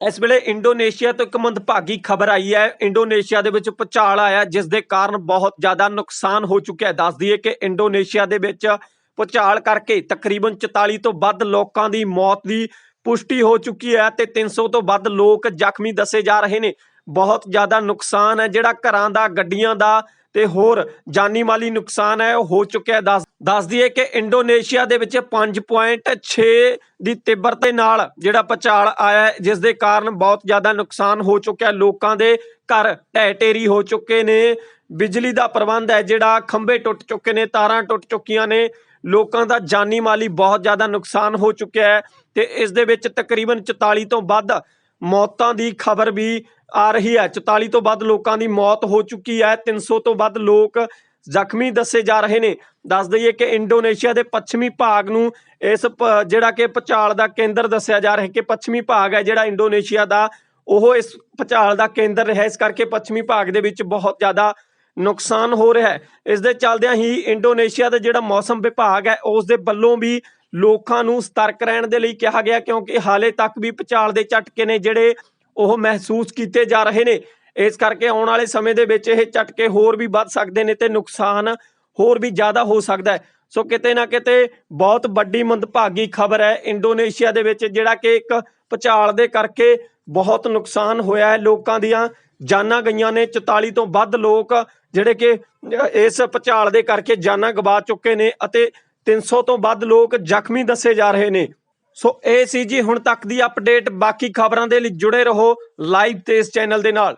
ਇਸ ਵੇਲੇ ਇੰਡੋਨੇਸ਼ੀਆ ਤੋਂ ਇੱਕ ਮੰਦਭਾਗੀ ਖਬਰ ਆਈ ਹੈ। ਇੰਡੋਨੇਸ਼ੀਆ ਦੇ ਵਿੱਚ ਭੁਚਾਲ ਆਇਆ ਜਿਸ ਦੇ ਕਾਰਨ ਬਹੁਤ ਜ਼ਿਆਦਾ ਨੁਕਸਾਨ ਹੋ ਚੁੱਕਿਆ ਹੈ। ਦੱਸ ਦਈਏ ਕਿ ਇੰਡੋਨੇਸ਼ੀਆ ਦੇ ਵਿੱਚ ਭੁਚਾਲ ਕਰਕੇ ਤਕਰੀਬਨ 44 ਤੋਂ ਵੱਧ ਲੋਕਾਂ ਦੀ ਮੌਤ ਦੀ ਪੁਸ਼ਟੀ ਹੋ ਚੁੱਕੀ ਹੈ ਤੇ 300 ਤੋਂ ਵੱਧ ਲੋਕ ਜ਼ਖਮੀ ਦੱਸੇ ਜਾ ਰਹੇ ਨੇ। ਬਹੁਤ ਜ਼ਿਆਦਾ ਨੁਕਸਾਨ ਹੈ ਜਿਹੜਾ ਘਰਾਂ ਦਾ, ਗੱਡੀਆਂ ਦਾ ਤੇ ਹੋਰ ਜਾਨੀ ਮਾਲੀ ਨੁਕਸਾਨ ਹੈ, ਉਹ ਹੋ ਚੁੱਕਿਆ ਦੱਸ ਦੱਸ ਦਈਏ ਕਿ ਇੰਡੋਨੇਸ਼ੀਆ ਦੇ ਵਿੱਚ 5.6 ਦੀ ਤੀਬਰਤਾ ਨਾਲ ਜਿਹੜਾ ਭੁਚਾਲ ਆਇਆ ਹੈ, ਜਿਸ ਦੇ ਕਾਰਨ ਬਹੁਤ ਜ਼ਿਆਦਾ ਨੁਕਸਾਨ ਹੋ ਚੁੱਕਿਆ ਲੋਕਾਂ ਦੇ ਘਰ ਢਹਿ ਢੇਰੀ ਹੋ ਚੁੱਕੇ ਨੇ। ਬਿਜਲੀ ਦਾ ਪ੍ਰਬੰਧ ਹੈ ਜਿਹੜਾ ਖੰਭੇ ਟੁੱਟ ਚੁੱਕੇ ਨੇ ਤਾਰਾਂ ਟੁੱਟ ਚੁੱਕੀਆਂ ਨੇ। ਲੋਕਾਂ ਦਾ ਜਾਨੀ ਮਾਲੀ ਬਹੁਤ ਜ਼ਿਆਦਾ ਨੁਕਸਾਨ ਹੋ ਚੁੱਕਿਆ ਹੈ ਤੇ ਇਸ ਦੇ ਵਿੱਚ ਤਕਰੀਬਨ 44 ਤੋਂ ਵੱਧ ਮੌਤਾਂ ਦੀ ਖਬਰ ਵੀ ਆ ਰਹੀ ਹੈ। 44 ਤੋਂ ਵੱਧ ਲੋਕਾਂ ਦੀ ਮੌਤ ਹੋ ਚੁੱਕੀ ਹੈ। 300 ਤੋਂ ਵੱਧ ਲੋਕ ਜ਼ਖਮੀ ਦੱਸੇ ਜਾ ਰਹੇ ਨੇ। ਦੱਸ ਦਈਏ ਕਿ ਇੰਡੋਨੇਸ਼ੀਆ ਦੇ ਪੱਛਮੀ ਭਾਗ ਨੂੰ ਇਸ ਜਿਹੜਾ ਕਿ ਭੁਚਾਲ ਦਾ ਕੇਂਦਰ ਦੱਸਿਆ ਜਾ ਰਿਹਾ ਕਿ ਪੱਛਮੀ ਭਾਗ ਹੈ ਜਿਹੜਾ ਇੰਡੋਨੇਸ਼ੀਆ ਦਾ, ਉਹ ਇਸ ਭੁਚਾਲ ਦਾ ਕੇਂਦਰ ਰਿਹਾ। ਇਸ ਕਰਕੇ ਪੱਛਮੀ ਭਾਗ ਦੇ ਵਿੱਚ ਬਹੁਤ ਜ਼ਿਆਦਾ ਨੁਕਸਾਨ ਹੋ ਰਿਹਾ ਹੈ। ਇਸ ਦੇ ਚੱਲਦਿਆਂ ਹੀ ਇੰਡੋਨੇਸ਼ੀਆ ਦਾ ਜਿਹੜਾ ਮੌਸਮ ਵਿਭਾਗ ਹੈ, ਉਸ ਦੇ ਵੱਲੋਂ ਵੀ ਲੋਕਾਂ ਨੂੰ ਸਤਰਕ ਰਹਿਣ ਦੇ ਲਈ ਕਿਹਾ ਗਿਆ, ਕਿਉਂਕਿ ਹਾਲੇ ਤੱਕ ਵੀ ਭੁਚਾਲ ਦੇ ਝਟਕੇ ਨੇ ਜਿਹੜੇ ਉਹ ਮਹਿਸੂਸ ਕੀਤੇ ਜਾ ਰਹੇ ਨੇ। ਇਸ ਕਰਕੇ ਆਉਣ ਵਾਲੇ ਸਮੇਂ ਦੇ ਵਿੱਚ ਇਹ ਝਟਕੇ ਹੋਰ ਵੀ ਵੱਧ ਸਕਦੇ ਨੇ ਤੇ ਨੁਕਸਾਨ ਹੋਰ ਵੀ ਜ਼ਿਆਦਾ ਹੋ ਸਕਦਾ ਹੈ। ਸੋ ਕਿਤੇ ਨਾ ਕਿਤੇ ਬਹੁਤ ਵੱਡੀ ਮੰਦਭਾਗੀ ਖਬਰ ਹੈ ਇੰਡੋਨੇਸ਼ੀਆ ਦੇ ਵਿੱਚ, ਜਿਹੜਾ ਕਿ ਇੱਕ ਭੁਚਾਲ ਦੇ ਕਰਕੇ ਬਹੁਤ ਨੁਕਸਾਨ ਹੋਇਆ ਹੈ। ਲੋਕਾਂ ਦੀਆਂ ਜਾਨਾਂ ਗਈਆਂ ਨੇ। 44 ਤੋਂ ਵੱਧ ਲੋਕ ਜਿਹੜੇ ਕਿ ਇਸ ਭੁਚਾਲ ਦੇ ਕਰਕੇ ਜਾਨਾਂ ਗਵਾ ਚੁੱਕੇ ਨੇ ਅਤੇ 300 ਤੋਂ ਵੱਧ ਲੋਕ ਜ਼ਖਮੀ ਦੱਸੇ ਜਾ ਰਹੇ ਨੇ। ਸੋ ਇਹ ਸੀ ਜੀ ਹੁਣ ਤੱਕ ਦੀ ਅਪਡੇਟ। ਬਾਕੀ ਖਬਰਾਂ ਦੇ ਲਈ ਜੁੜੇ ਰਹੋ ਲਾਈਵ ਤੇ ਇਸ ਚੈਨਲ ਦੇ ਨਾਲ।